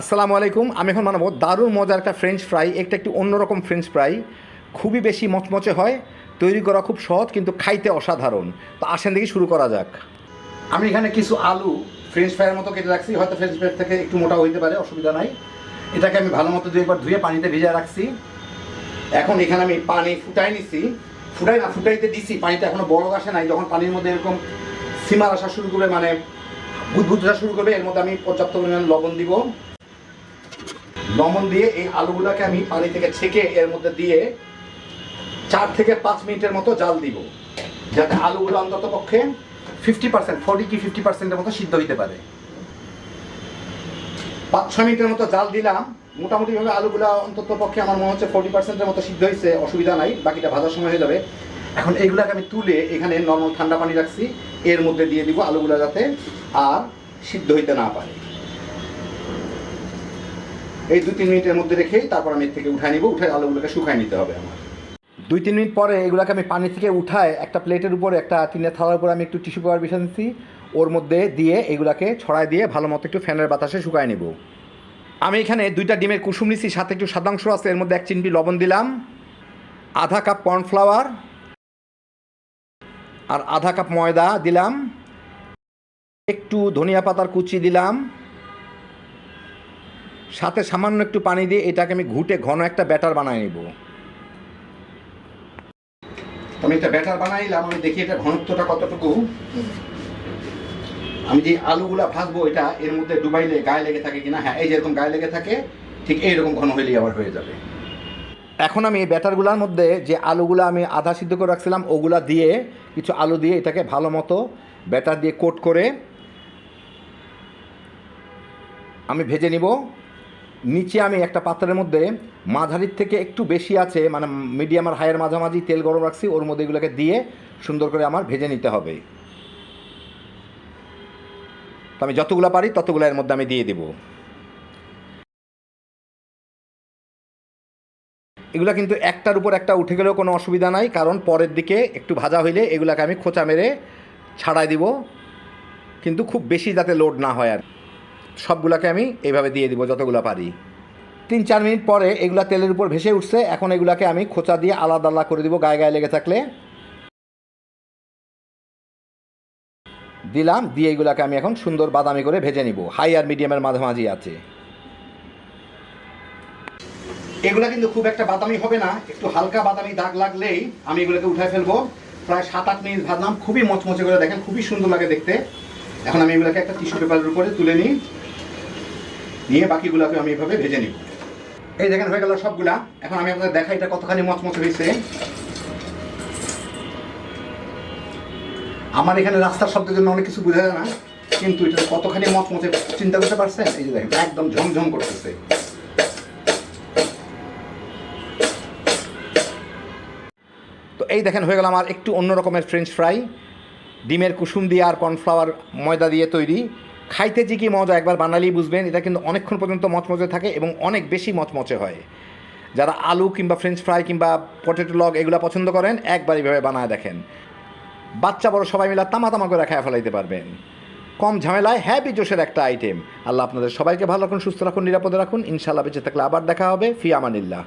আসসালামু আলাইকুম, আমি এখন বানাবো দারুণ মজার একটা ফ্রেঞ্চ ফ্রাই একটা একটু অন্যরকম ফ্রেঞ্চ ফ্রাই খুবই বেশি মচমচে হয়, তৈরি করা খুব সহজ, কিন্তু খাইতে অসাধারণ। তো আসেন দেখি শুরু করা যাক। আমি এখানে কিছু আলু ফ্রেঞ্চ ফ্রাইয়ের মতো কেটে রাখছি, হয়তো ফ্রেঞ্চ ফ্রাই থেকে একটু মোটা হইতে পারে, অসুবিধা নাই। এটাকে আমি ভালো মতো দুইবার ধুয়ে পানিতে ভিজা রাখছি। এখন এখানে আমি পানি ফুটাই নিছি। ফুটাই না, ফুটাইতে দিছি, পানিটা এখনও বড় আসে নাই। যখন পানির মধ্যে এরকম সিমার আসা শুরু করবে মানে বুদবুদ আসা শুরু করবে, এর মধ্যে আমি পর্যাপ্ত পরিমাণ লবণ দিব। লবণ দিয়ে এই আলুগুলোকে আমি পানি থেকে ছেঁকে এর মধ্যে দিয়ে চার থেকে পাঁচ মিনিটের মতো জাল দিব, যাতে আলুগুলো অন্তত পক্ষে ফিফটি পার্সেন্ট ফোর্টি কি ফিফটি পার্সেন্টের মতো সিদ্ধ হইতে পারে। পাঁচ, ছয় মিনিটের মতো জাল দিলাম। মোটামুটিভাবে আলুগুলো অন্তত পক্ষে আমার মনে হচ্ছে ফোর্টি পার্সেন্টের মতো সিদ্ধ হয়েছে অসুবিধা নাই, বাকিটা ভাজার সময় হয়ে যাবে। এখন এইগুলাকে আমি তুলে এখানে নর্মাল ঠান্ডা পানি রাখছি, এর মধ্যে দিয়ে দিব আলুগুলো যাতে আর সিদ্ধ হইতে না পারে। এই দু তিন মিনিটের মধ্যে রেখেই তারপর আমি এর থেকে উঠাই নিব, উঠে আলুগুলোকে শুকাই নিতে হবে আমার। দুই তিন মিনিট পরে এগুলোকে আমি পানি থেকে উঠায় একটা প্লেটের উপরে, একটা টিনের থালার উপরে আমি একটু টিস্যু পেপার বিছা দিচ্ছি ওর মধ্যে দিয়ে এগুলাকে ছড়াই দিয়ে ভালো মতো একটু ফ্যানের বাতাসে শুকায় নেব। আমি এখানে দুইটা ডিমের কুসুম নিচ্ছি সাথে একটু সাদাংশ আছে, এর মধ্যে এক চিনবি লবণ দিলাম, আধা কাপ কর্নফ্লাওয়ার আর আধা কাপ ময়দা দিলাম, একটু ধনিয়া পাতার কুচি দিলাম সাথে সামান্য একটু পানি দিয়ে এটাকে আমি ঘুটে ঘন একটা ব্যাটার বানায় নিব। আমি একটা ব্যাটার বানাইলাম আমি দেখি এটা ঘনত্বটা কতটুকু। আমি যে আলুগুলা ভাজবো এটা এর মধ্যে ডুবাইলে গায়ে লেগে থাকে কিনা হ্যাঁ এই যেরকম গায়ে লেগে থাকে ঠিক এইরকম ঘন হইলেই আবার হয়ে যাবে। এখন আমি এই ব্যাটারগুলোর মধ্যে যে আলুগুলো আমি আধা সিদ্ধ করে রাখছিলাম ওগুলা দিয়ে কিছু আলু দিয়ে এটাকে ভালো মতো ব্যাটার দিয়ে কোট করে আমি ভেজে নিব। নিচে আমি একটা পাত্রের মধ্যে মাঝারির থেকে একটু বেশি আছে মানে মিডিয়াম আর হাইয়ের মাঝামাঝি তেল গরম রাখছি, ওর মধ্যে এগুলোকে দিয়ে সুন্দর করে আমার ভেজে নিতে হবে। তো আমি যতগুলো পারি ততগুলো এর মধ্যে আমি দিয়ে দেব। এগুলো কিন্তু একটার উপর একটা উঠে গেলেও কোনো অসুবিধা নাই, কারণ পরের দিকে একটু ভাজা হইলে এগুলোকে আমি খোঁচা মেরে ছাড়াই দিব, কিন্তু খুব বেশি যাতে লোড না হয় আর সবগুলোকে আমি এইভাবে দিয়ে দিব যতগুলো পারি। তিন চার মিনিট পরে এগুলা তেলের উপর ভেসে উঠছে, এখন এগুলাকে আমি খোঁচা দিয়ে আলাদা আলাদা করে দিব গায়ে গায়ে লেগে থাকলে। দিলাম, দিয়ে এগুলাকে আমি এখন সুন্দর বাদামি করে ভেজে নিব। হাই আর মিডিয়ামের মাঝামাঝি আছে। এগুলা কিন্তু খুব একটা বাদামি হবে না, একটু হালকা বাদামি দাগ লাগলেই আমি এগুলোকে উঠায় ফেলব। প্রায় সাত আট মিনিট ভাজলাম, খুবই মচমচে করে দেখেন, খুবই সুন্দর লাগে দেখতে। এখন আমি এগুলোকে একটা টিস্যু পেপারের উপরে তুলে নিই। নিয়ে বাকিগুলোকে আমি এভাবে ভেজে নিব। এই দেখেন হয়ে গেল সবগুলা। এখন আমি আপনাদের দেখাই এটা কতখানি মচমচে হয়েছে। আমার এখানে রাস্তার শব্দের জন্য অনেক কিছু বোঝা যায় না, কিন্তু এটা কতখানি মচমচে চিন্তা করতে পারছেন? এই যে দেখেন, একদম ঝমঝম করতেছে। তো এই দেখেন হয়ে গেল আমার একটু অন্য রকমের ফ্রেঞ্চ ফ্রাই ডিমের কুসুম দিয়ে আর কর্নফ্লাওয়ার ময়দা দিয়ে তৈরি। খাইতে যে কি মজা, একবার বানালেই বুঝবেন, এটা কিন্তু অনেকক্ষণ পর্যন্ত মচমচে থাকে এবং অনেক বেশি মচমচে হয়। যারা আলু কিংবা ফ্রেঞ্চ ফ্রাই কিংবা পটেটো লগ এগুলো পছন্দ করেন, একবার এইভাবে বানায় দেখেন। বাচ্চা বড় সবাই মিলে তামা তামা করে খায় ফেলাইতে পারবেন। কম ঝামেলায় হ্যাপি জোশের একটা আইটেম আল্লাহ আপনাদের সবাইকে ভালো রাখুন, সুস্থ রাখুন, নিরাপদে রাখুন। ইনশাল্লাহ বেঁচে থাকলে আবার দেখা হবে। ফি আমানিল্লাহ।